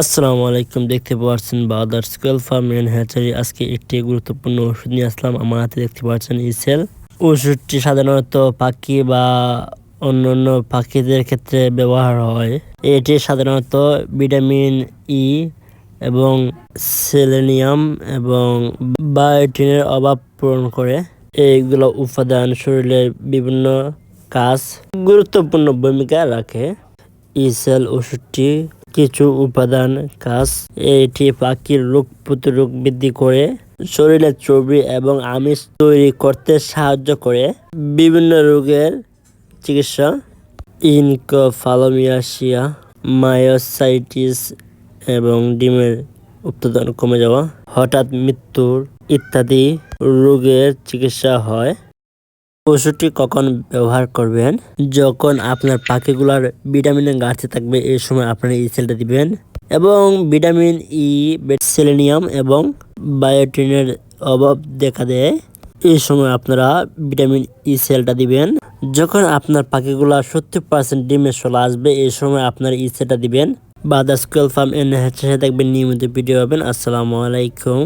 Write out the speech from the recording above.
আসসালামু আলাইকুম, দেখতে পাচ্ছেন বাদার স্কুয়েল ফার্ম এন্ড হ্যাচারি। আজকে একটি গুরুত্বপূর্ণ ওষুধ নিয়ে আসলাম। আমার হাতে দেখতে পাচ্ছেন ইসেল ওষুধটি সাধারণত পাখি বা অন্যান্য পাখিদের ক্ষেত্রে ব্যবহার হয়। এটি সাধারণত ভিটামিন ই এবং সেলেনিয়াম এবং বায়োটিনের অভাব পূরণ করে। এইগুলো উপাদান শরীরের বিভিন্ন কাজ গুরুত্বপূর্ণ ভূমিকা রাখে। ইসেল ওষুধটি কিছু উপাদান, কাজ, এটি পাখির রোগ প্রতিরোধ বৃদ্ধি করে, শরীরের চর্বি এবং আমিষ তৈরি করতে সাহায্য করে। বিভিন্ন রোগের চিকিৎসা, ইনকোফালোমিয়াসিয়া, মায়োসাইটিস এবং ডিমের উৎপাদন কমে যাওয়া, হঠাৎ মৃত্যুর ইত্যাদি রোগের চিকিৎসা হয়। ওষুধটি কখন ব্যবহার করবেন? যখন আপনার পাখিগুলার ভিটামিনের ঘাটতি থাকবে এই সময় আপনারা এই সেলটা দিবেন। এবং ভিটামিন ই, সেলেনিয়াম এবং বায়োটিনের অভাব দেখা দেয়। এই সময় আপনারা ভিটামিন ই সেলটা দিবেন। যখন আপনার পাখিগুলা সত্তর পার্সেন্ট ডিমে চলে আসবে এই সময় আপনার ই সেলটা দিবেন। বাদাস কোয়েল ফার্ম এন হচ্ছে দেখবেন নিয়মিত ভিডিও পাবেন। আসসালামু আলাইকুম।